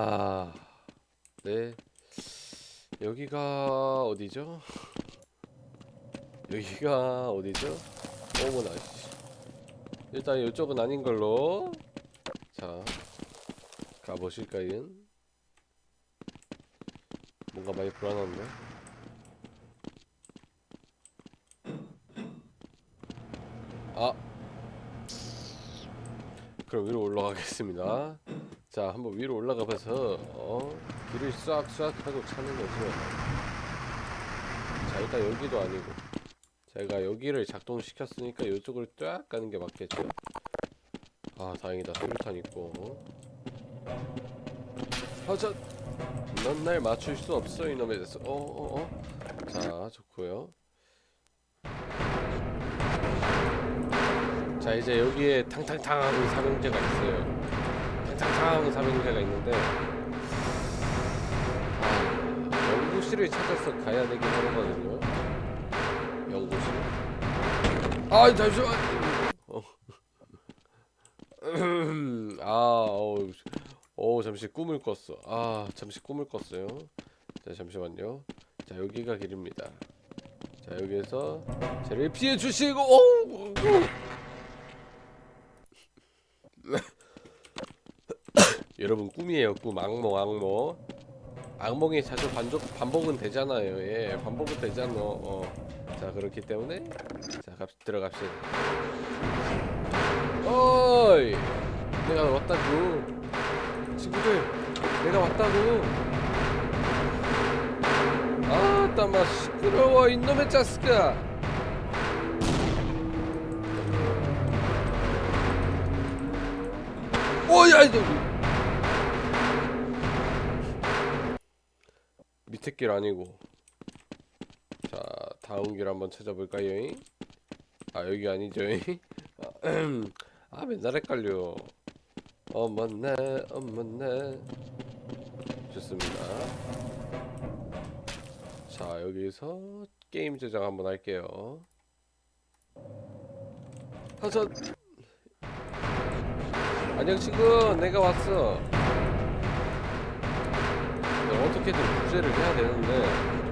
아, 네. 여기가 어디죠? 여기가 어디죠? 어머나, 씨. 일단 이쪽은 아닌 걸로. 자, 가보실까요? 뭔가 많이 불안한데? 아! 그럼 위로 올라가겠습니다. 자, 한번 위로 올라가 봐서 어, 길을 싹싹 하고 찾는 거죠. 자, 일단 여기도 아니고 제가 여기를 작동시켰으니까 이쪽으로 쫙 가는 게 맞겠죠. 아, 다행이다. 수류탄 있고. 하자. 넌 날 맞출 수 없어 이놈의 데서. 어, 어, 어. 자, 좋고요. 자, 이제 여기에 탕탕탕 삼형제가 있어요. 탕탕탕 삼형제가 있는데 아, 연구실을 찾아서 가야 되긴 하거든요. 연구실. 아 잠시만. 어. 아, 어우, 어 잠시 꿈을 꿨어. 아 잠시 꿈을 꿨어요. 자 잠시만요. 자 여기가 길입니다. 자 여기에서 저를 피해 주시고. 오! 여러분 꿈이에요 꿈. 악몽 악몽. 악몽이 자주 반복, 반복은 되잖아요. 예 반복은 되잖아. 어. 자 그렇기 때문에. 자 갑, 들어갑시다. 어이! 내가 왔다고. 친구들 내가 왔다고. 아따마 시끄러워 이놈의 자스가 오야 이거 밑에 길 아니고. 자 다음 길 한번 찾아볼까요? 아 여기 아니죠? 아 맨날 헷갈려. 어머나 어머나. 좋습니다. 자 여기서 게임 제작 한번 할게요. 하자 안녕 친구. 내가 왔어 어떻게든 구제를 해야 되는데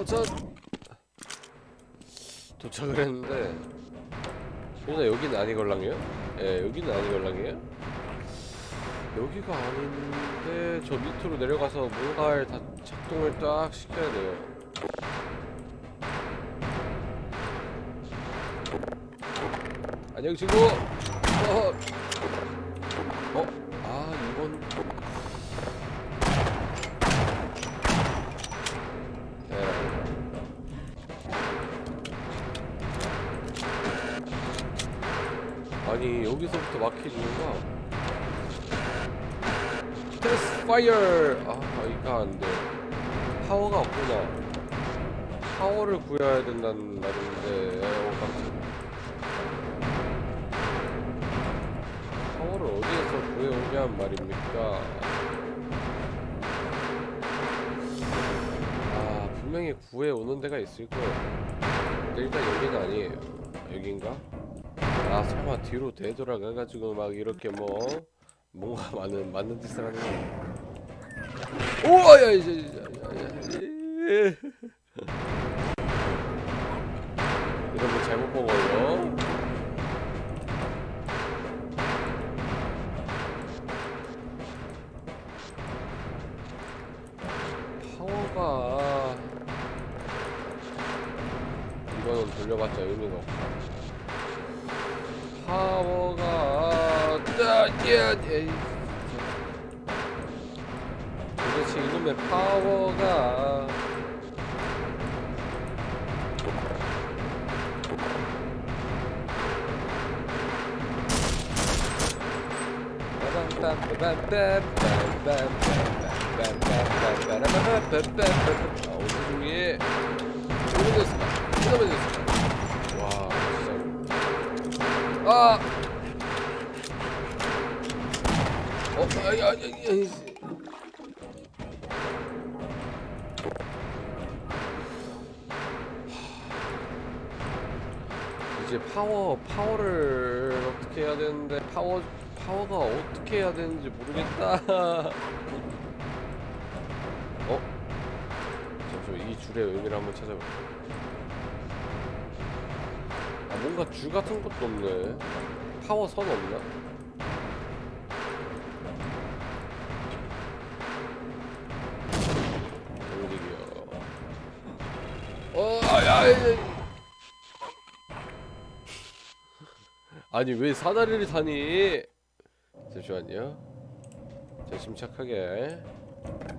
도착 도착을 했는데 일단 여기는 아니걸랑이요? 예 여기는 아니걸랑이에요? 여기가 아닌데 저 밑으로 내려가서 뭔가를 다 작동을 딱 시켜야 돼요 안녕 친구 여기서부터 막히는 이유가 테스트 파이어. 아 이거 안돼. 파워가 없구나. 파워를 구해야 된다는 말인데 어 깜짝이야. 파워를 어디에서 구해오냔 말입니까? 아 분명히 구해오는 데가 있을 거예요. 근데 일단 여기는 아니에요. 여긴가? 아 설마 뒤로 되돌아가가지고 막 이렇게 뭐 뭔가 많은 맞는 짓을 하는 거. 오야 이제 이런 거 잘못 본 걸로. 파워가 이거는 돌려봤자 의미가 없다 파워가 따, 야, 에이. 도대체 이놈의 파워가 아, 어디 중에 이놈의 됐을까? 이놈의 됐을까? 아! 어, 아이, 아이, 아이, 아이. 이제 파워 파워를 어떻게 해야 되는데 파워 파워가 어떻게 해야 되는지 모르겠다. 어? 잠시만 이 줄의 의미를 한번 찾아볼게. 아 뭔가 줄 같은 것도 없네. 파워 선 없나? 움직여. 어, 야. 아니 왜 사다리를 타니? 잠시만요. 자 침착하게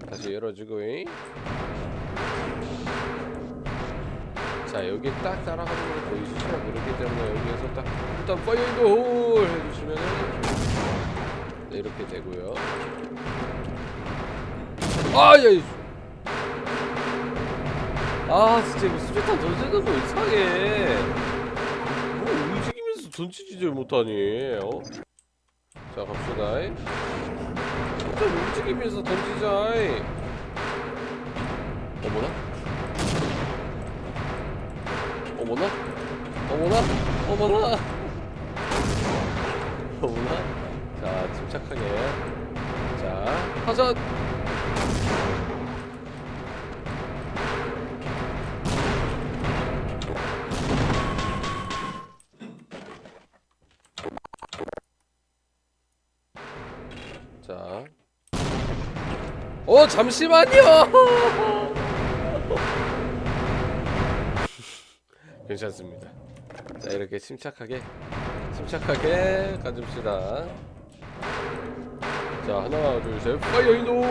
다시 열어주고. 잉? 자 여기 딱 따라가는 거 보이시죠? 그렇기 때문에 여기에서 딱 일단 파이어인도 해주시면은 네, 이렇게 되고요. 이아 진짜 이거 수류탄 던지는 거 이상해. 뭐 움직이면서 던지지를 못하니? 어? 자 갑시다. 좀 움직이면서 던지자. 이. 어머나? 어머나? 어머나? 어머나? 어머나? 자 침착하게. 자 하자. 자. 어, 잠시만요. 괜찮습니다. 자, 이렇게 침착하게 침착하게 가줍시다. 자, 하나, 둘, 셋. 파이어 인도.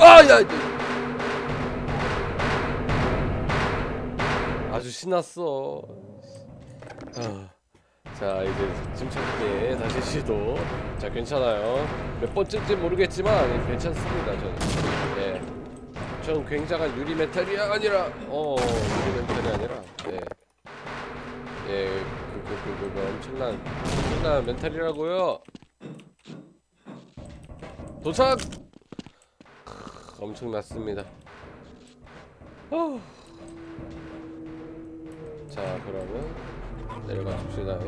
아, 야. 아주 신났어. 아, 자 이제 침착하게 다시 시도. 자 괜찮아요. 몇 번째인지 모르겠지만 괜찮습니다. 저는. 예. 전 굉장한 유리 메탈이 아니라 어 유리 메탈이 아니라 네. 예. 그 그 그, 그, 그, 엄청난 엄청난 멘탈이라고요. 도착. 크, 엄청났습니다. 어. 자 그러면 내려가 줍시다.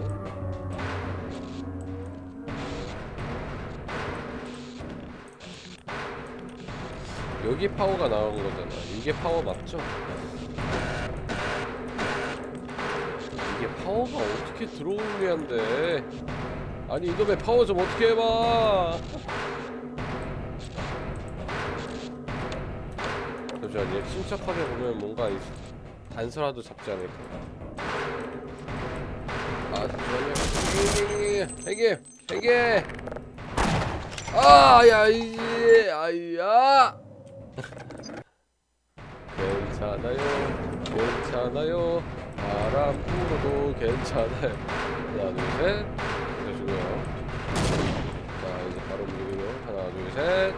여기 파워가 나온 거잖아. 이게 파워 맞죠? 이게 파워가 어떻게 들어오냐인데? 아니 이놈의 파워 좀 어떻게 해봐? 잠시만요. 침착하게 보면 뭔가 이- 단서라도 잡지 않을까 행게 행게 아야 이제 아야. 괜찮아요 괜찮아요. 바람 불어도 괜찮아요. 하나 둘셋. 해주고요. 자 이제 바로 움직이고 하나 둘셋.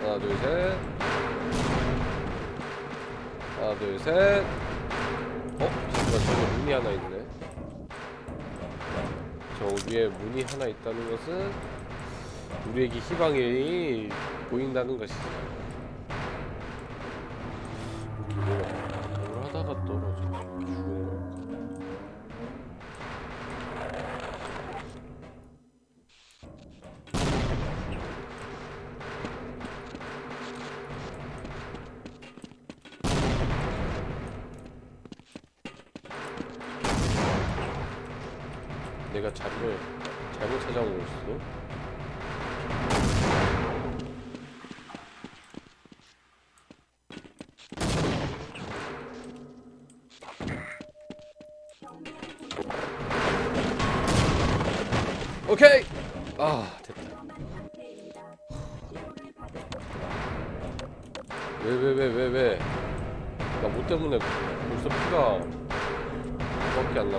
하나 둘셋 하나 둘셋. 어? 잠시만 저기 문이 하나 있네. 저 위에 문이 하나 있다는 것은 우리에게 희망이 보인다는 것이죠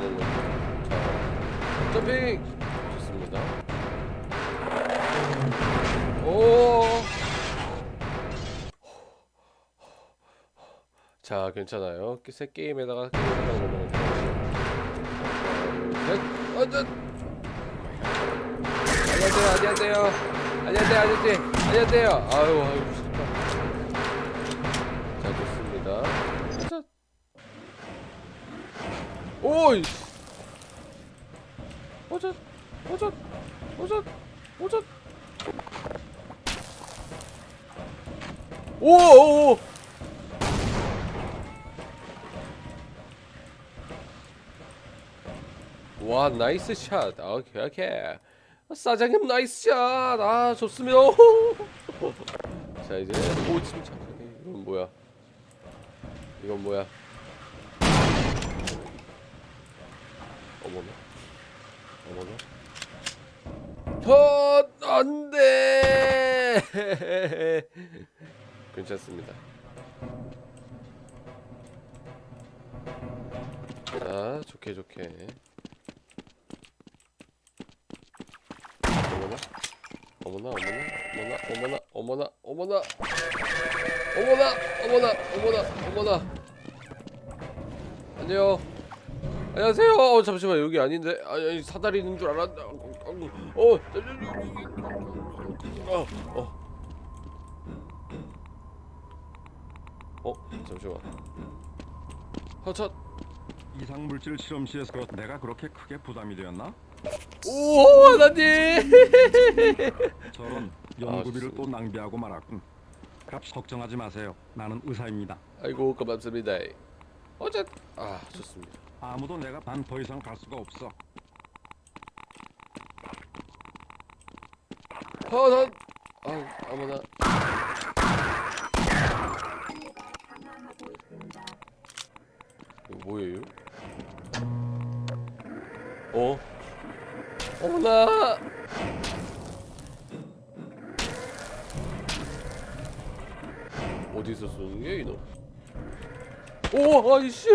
남은 거지? 자, 점핑 좋습니다. 오. 자 괜찮아요. 새 게임에다가 게임이라고 보면 셋, 어전. 안녕하세요, 안녕하세요, 안녕하세요, 아저씨, 안녕하세요. 아유, 아유, 오이. 오전, 오전, 오전, 오전. 오, 오, 오. 와 나이스 샷. 아, 오케이 오케이. 사장님 나이스 샷아 좋습니다. 자 이제 오 침착하게. 이건 뭐야? 이건 뭐야 어머나? 어머나? 헛 안 돼! 괜찮습니다. 자 좋게 좋게. 어머나? 어머나 어머나? 어머나 어머나 어머나 어머나! 어머나 어머나 어머나 안녕 안녕하세요 어, 잠시만 여기 아닌데 아니, 아니 사다리 있는 줄 알았다 어, 어, 어. 어, 잠시만. 허첫. 이상 물질 실험실에서 그렇- 내가 그렇게 크게 부담이 되었나? 오, 하나님. 저런 아, 연구비를 좋습니다. 또 낭비하고 말았군. 값 걱정하지 마세요. 나는 의사입니다. 아이고 고맙습니다. 어쨌 아 좋습니다. 아무도 내가 반 더 이상 갈 수가 없어. 허선. 아 아무나. 이거 뭐예요? 어? 어머나. 어디서 쏘는 게 이놈? 오 아이씨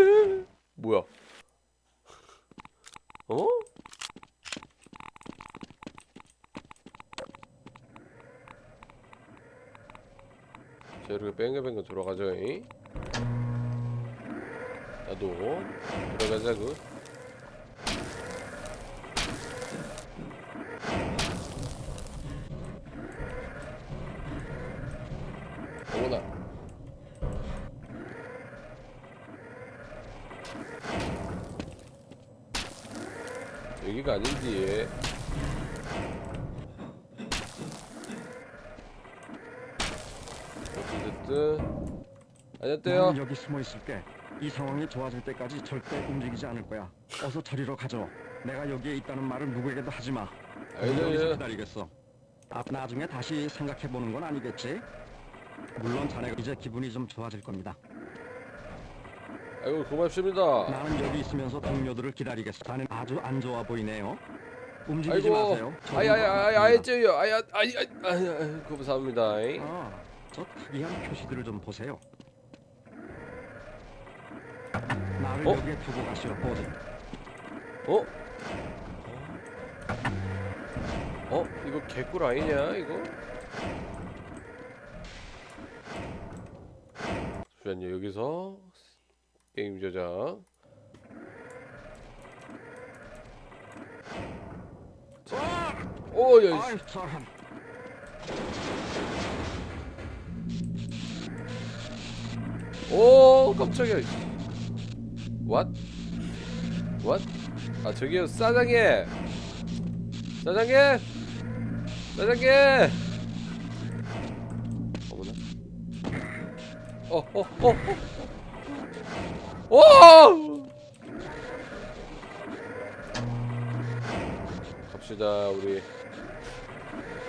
뭐야? 거 들어가자 이. 나도 들어가자고 그. 어머나. 여기가 아닌지. 안녕하세요 여기 숨어 있을게. 이 상황이 좋아질 때까지 절대 움직이지 않을 거야. 어서 저리로 가죠. 내가 여기에 있다는 말을 누구에게도 하지 마. 여기서 예. 기다리겠어. 아, 나중에 다시 생각해 보는 건 아니겠지? 물론 자네가 이제 기분이 좀 좋아질 겁니다. 아이고 고맙습니다 나는 여기 있으면서 동료들을 기다리겠어. 자네 아주 안 좋아 보이네요. 움직이지 아이고 마세요. 저는 아이 아이 아이 알았습니다. 아이 쩌요 아이 아이 아이 아이 아이 감사합니다 아, 저 특이한 표시들을 좀 보세요. 나를 어? 어? 어? 이거 개꿀 아니냐 이거? 잠시만요 여기서 게임 저장 오야. 오 깜짝이야 What? What? 아 저기요 사장님 사장님 사장님 어머나 어어어어 오! 갑시다 우리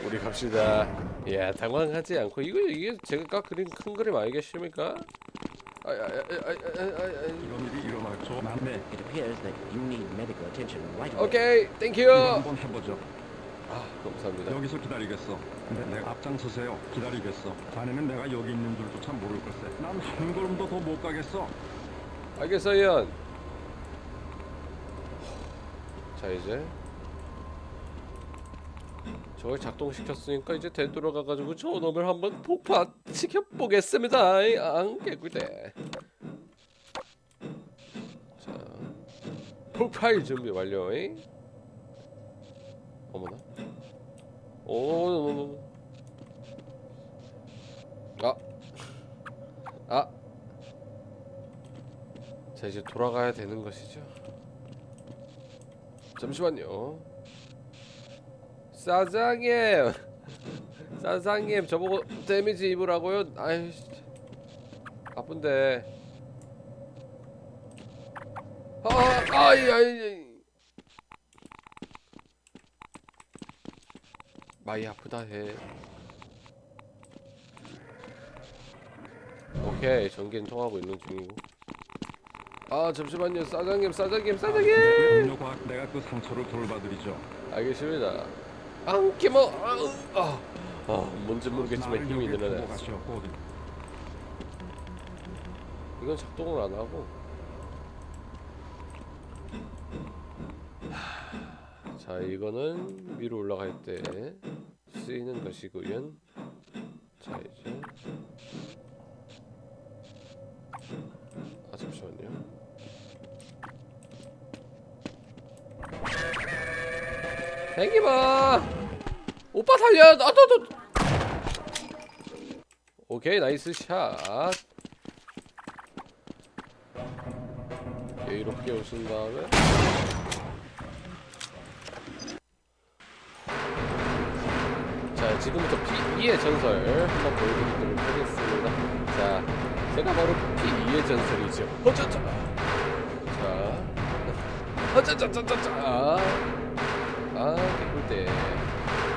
우리 갑시다 야 당황하지 않고 이거 이게 제가 그린 큰 그림 아니겠습니까? 아아아아아아 이런 일이 일어날 줄 난, 네, It appears that you need medical attention right away. 오케이 땡큐 이거 한번 해보죠. 아 감사합니다. 여기서 기다리겠어. 근데 내가 앞장서세요. 기다리겠어. 자네는 내가 여기 있는 줄조차 모를 걸세. 난 한 걸음도 더 못 가겠어. 알겠어요. 자 이제 저걸 작동시켰으니까 이제 되돌아가가지고 저놈을 한번 폭파시켜 보겠습니다. 안 개꿀대. 자 폭발 준비 완료. 잉? 어머나. 오. 아. 아. 자 이제 돌아가야 되는 것이죠. 잠시만요. 사장님, 사장님 저보고 데미지 입으라고요? 아이 아픈데. 아, 아이, 아이. 많이 아프다 해. 오케이 전기는 통하고 있는 중이고. 아 잠시만요 사장님 사장님 사장님 동료과 내가 그 상처를 돌봐드리죠. 알겠습니다 안기모 아, 아 뭔지 모르겠지만 힘이 늘어났어. 이건 작동을 안 하고. 자 이거는 위로 올라갈 때 쓰이는 것이고요 자 이제. 아 잠시만요. 땡기마 오빠 살려. 아 또 또. 오케이 나이스 샷. 여유롭게 오신 다음에. 자 지금부터 P2의 전설 한번 보여드리도록 하겠습니다. 자 제가 바로 P2의 전설이죠. 어쩌자 자. 어쩌자자자자 아 개꿀대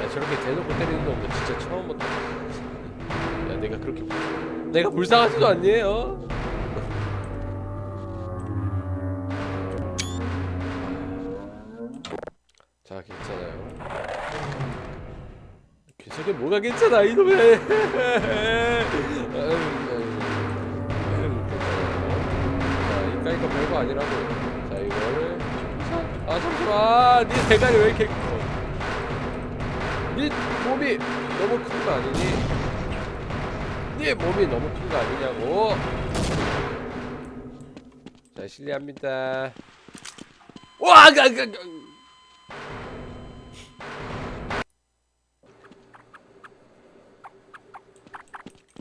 야 저렇게 대놓고 때리는 거 보면 진짜 처음 본다. 야 내가 그렇게 불- 내가 불쌍하지도 않니에요? 자 괜찮아요. 저게 뭐가 괜찮아 이놈의. 아유, 아유, 아유, 괜찮아요. 자 이 까이까 별거 아니라고. 자 이거를. 자, 아 잠시만. 네 대가리 왜 이렇게 커 네 몸이 너무 큰 거 아니니? 네 몸이 너무 큰 거 아니냐고. 자 실례합니다. 와 가, 가, 가.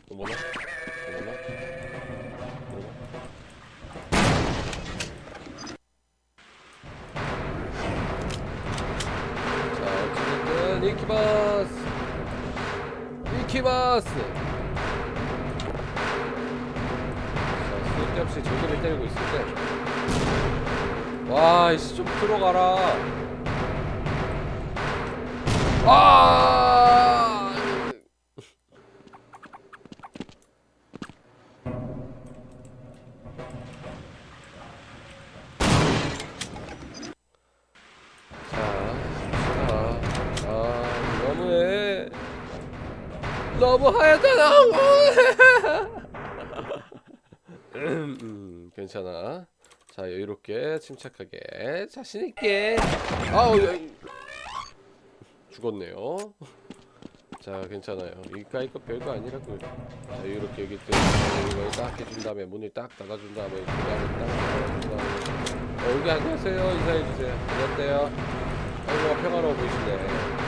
어머나 이키마스 자 쓸데없이 저기를 때리고 있을 때 와 이씨 좀 들어가라. 아 너무 하얗잖아. 음, 음, 괜찮아. 자, 여유롭게, 침착하게, 자신 있게. 아우, 죽었네요. 자, 괜찮아요. 이까 이거 별거 아니라고. 자, 여유롭게 여기 또 이걸 딱 해준 다음에 문을 딱 닫아준 다음에 그 다음에 딱 닫아준 다음에 어, 여기 안녕하세요. 인사해 주세요. 안녕하세요. 아이고 평화로워 보이시네.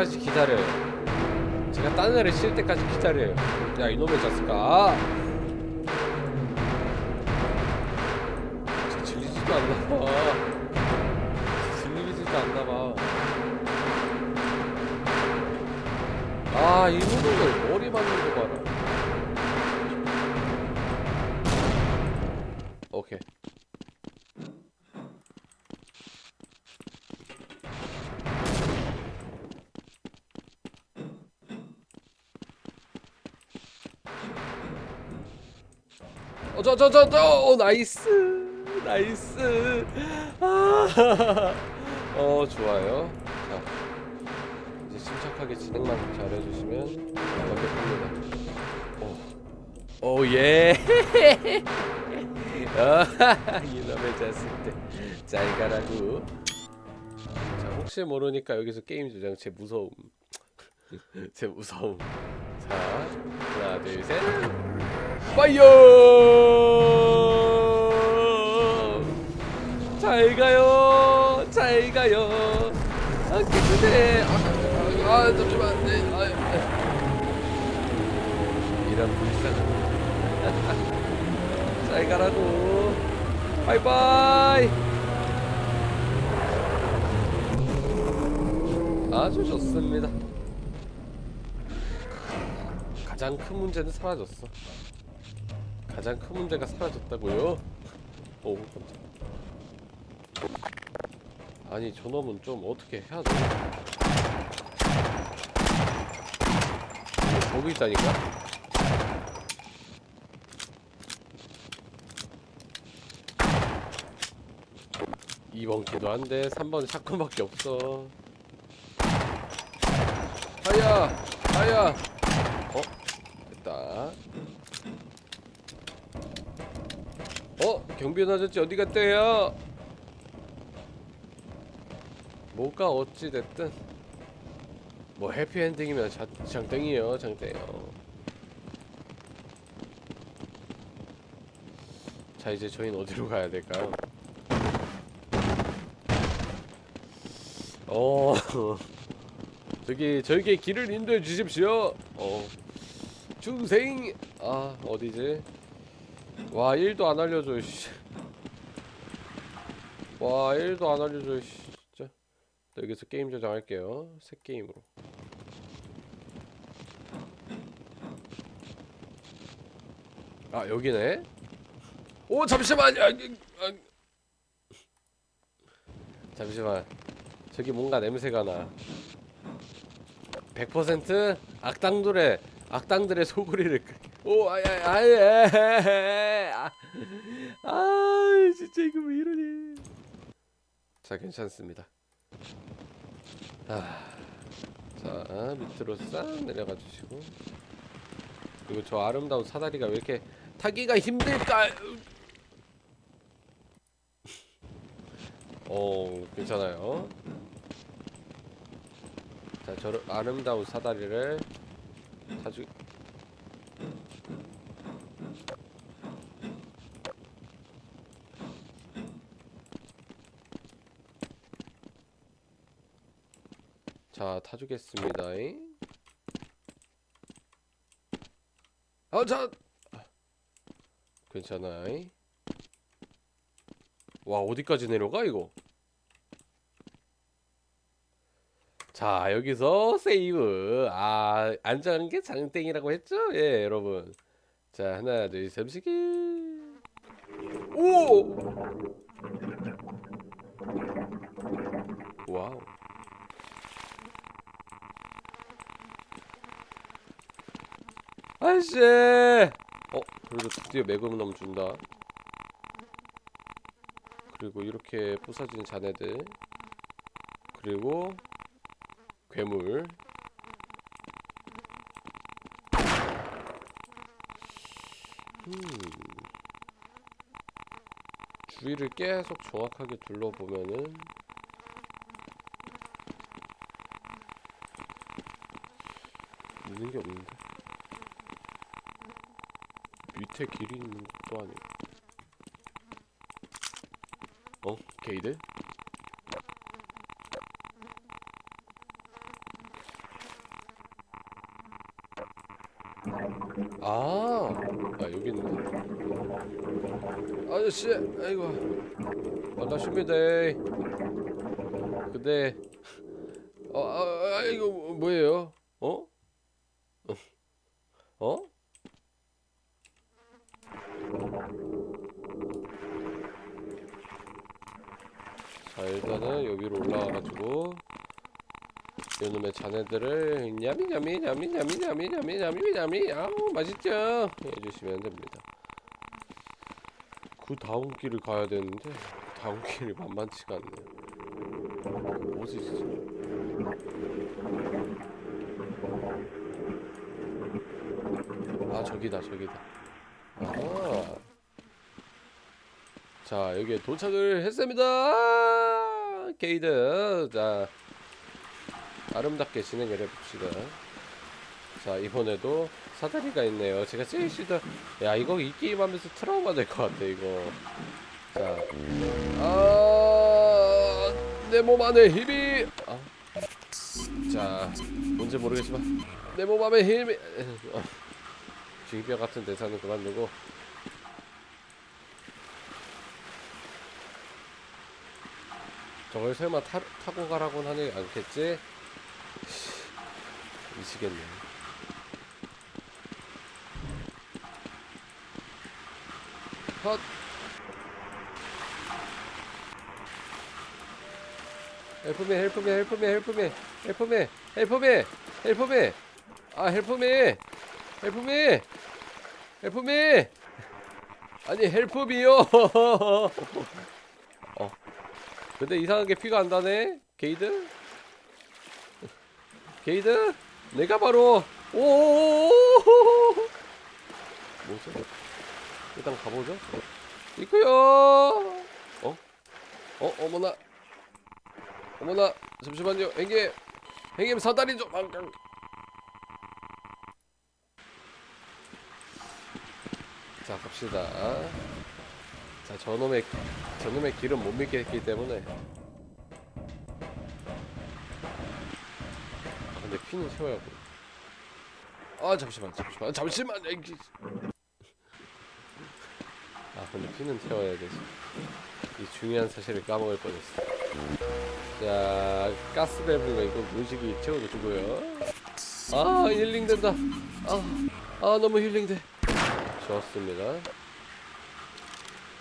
때까지 기다려요. 제가 딴 데를 칠 때까지 기다려요. 야 이놈의 자식아. 쟤 질리지도 않나 봐. 질리지도 않나 봐. 아, 이 놈을 머리 맞는 거 봐라. 저 저저저 어, 나이스. 나이스. 아, 어 좋아요. 자 이제 침착하게 진행만 잘 해주시면 완벽합니다. 어. 오예. 아, 이놈의 자식들. 잘 가라고. 자 혹시 모르니까 여기서 게임 조장 제 무서움. 제 무서움. 자 하나 둘셋. 파이어! 잘 가요. 잘 가요. 아 깨끗해 아, 아, 아 잠시만. 네, 아, 아. 이런 불쌍한 잘 가라고. 바이바이. 아주 좋습니다 가장 큰 문제는 사라졌어 가장 큰 문제가 사라졌다고요? 오 깜짝 아니 저놈은 좀 어떻게 해야 돼? 거기 있다니까? 이번 기도 한데 3번 샷건밖에 없어 하야 어? 됐다 어? 경비원 아저씨 어디 갔대요? 뭐가 어찌 됐든 뭐 해피엔딩이면 자, 장땡이요 장땡이요 자 이제 저희는 어디로 가야 될까요? 어 저기 저에게 길을 인도해 주십시오 어 중생 아 어디지? 와 1도 안 알려줘 씨. 와 1도 안 알려줘 씨. 진짜. 나 여기서 게임 저장할게요 새 게임으로. 아 여기네? 오 잠시만 아, 아, 잠시만. 저기 뭔가 냄새가 나. 100% 악당들의 악당들의 소굴이를 끄- 오 아야 아예 아, 아 진짜 이거 왜 이러니. 자 괜찮습니다. 아, 자 밑으로 싹 내려가 주시고. 그리고 저 아름다운 사다리가 왜 이렇게 타기가 힘들까 어 괜찮아요. 자, 저 아름다운 사다리를 타주. 자, 타주겠습니다. 아, 자. 괜찮아. 와, 어디까지 내려가 이거? 자 여기서 세이브. 아 안전한 게 장땡이라고 했죠? 예 여러분. 자 하나 둘셋 삼시기 오! 와우. 아씨! 어 그래도 드디어 매금놈 준다. 그리고 이렇게 부서진 자네들. 그리고 괴물 음. 주위를 계속 정확하게 둘러보면은 있는 게 없는데 밑에 길이 있는 것도 아니고 어? 게이드? 아, 아 여기 있네. 아저씨, 아이고, 반갑습니다. 근데, 어, 아, 아, 이거 뭐예요? 어? 어? 자 일단은 여기로 올라와가지고 요놈의 자네들을 냠이 냠이 냠이 냠이 냠이 냠이 냠이 냠이 아우 맛있죠 해주시면 됩니다 그 다음 길을 가야 되는데 그 다음 길이 만만치가 않네. 뭐지 진짜? 아 저기다 저기다. 아. 자 여기에 도착을 했습니다. 게이드 자 아름답게 진행을 해봅시다. 자 이번에도 사다리가 있네요. 제가 제일 싫다. 야 이거 이 게임 하면서 트라우마 될 것 같아 이거. 자, 아내 몸 안에 힘이. 아. 자 뭔지 모르겠지만 내 몸 안에 힘이. 어. 징뼈 같은 대사는 그만두고. 저걸 설마 타, 타고 가라고는 하지 않겠지? 미치겠네. 헛. 헬프미 헬프미 헬프미 헬프미 헬프미 헬프미 헬프미 아 헬프미 헬프미 헬프미 아니 헬프미요. 어. 근데 이상하게 피가 안 나네 게이드? 게이드? 내가 바로 오 뭐죠 일단 가보죠. 있구요. 어? 어 어머나. 어머나 잠시만요. 행님 행님 사다리 좀. 자 갑시다. 자 저놈의 저놈의 길은 못 믿겠기 때문에. 아, 근데 피는 채워야 돼. 아 잠시만 잠시만 잠시만 근데 피는 태워야 되지. 이 중요한 사실을 까먹을 뻔했어. 자 가스 밸브가 이거 무식이 채워주고요. 아 힐링 된다. 아, 아 너무 힐링 돼. 좋습니다.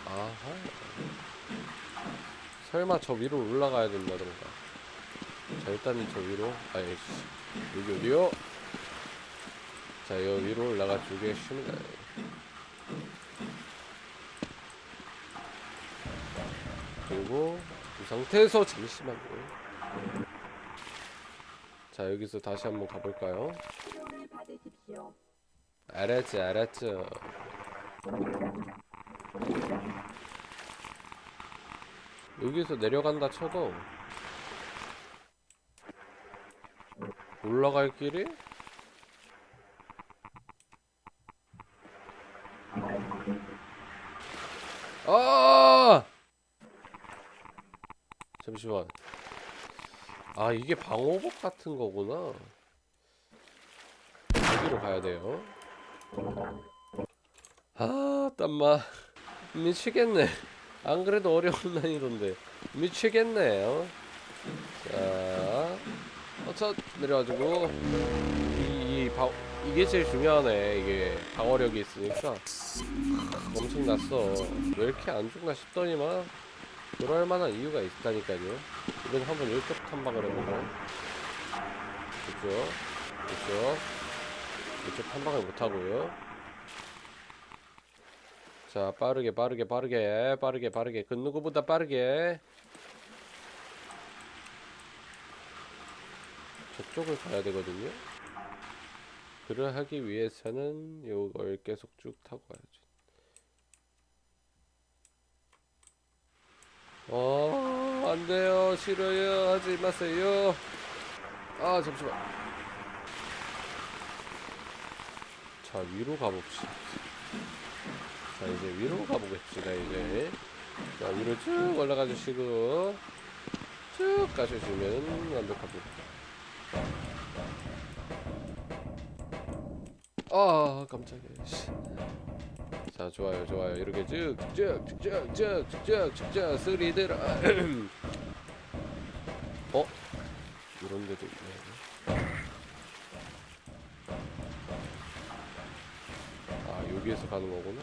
아하. 설마 저 위로 올라가야 된다던가. 자 일단은 저 위로. 아이 씨, 여기 어디요? 자 여기 위로 올라가 주겠습니다 그리고 이 상태에서 잠시만요. 자 여기서 다시 한번 가볼까요. 알았지 알았죠 여기서 내려간다 쳐도 올라갈 길이? 아 잠시만. 아 이게 방호복 같은 거구나. 여기로 가야 돼요. 아 땀마. 미치겠네. 안 그래도 어려운 난이도인데. 미치겠네요 자 어차 내려가지고. 이, 이 방, 이게 제일 중요하네 이게. 방어력이 있으니까. 크, 엄청났어. 왜 이렇게 안 죽나 싶더니만 그럴 만한 이유가 있다니까요. 이번 한번 이쪽 탐방을 해보고. 그쪽 그쪽 이쪽 탐방을 못하고요. 자 빠르게 빠르게 빠르게 빠르게 빠르게. 그 누구보다 빠르게. 저쪽을 가야 되거든요. 그를 하기 위해서는 이걸 계속 쭉 타고 가야죠 어 안 돼요. 싫어요. 하지 마세요. 아 잠시만. 자 위로 가봅시다. 자 이제 위로 가보겠습니다 이제. 자 위로 쭉 올라가 주시고 쭉 가주시면 완벽합니다. 아 깜짝이야. 씨. 자 좋아요 좋아요. 이렇게 쭉쭉쭉쭉쭉쭉쭉 쓰리들. 어? 이런 데도 있네. 아 여기에서 가는 거구나.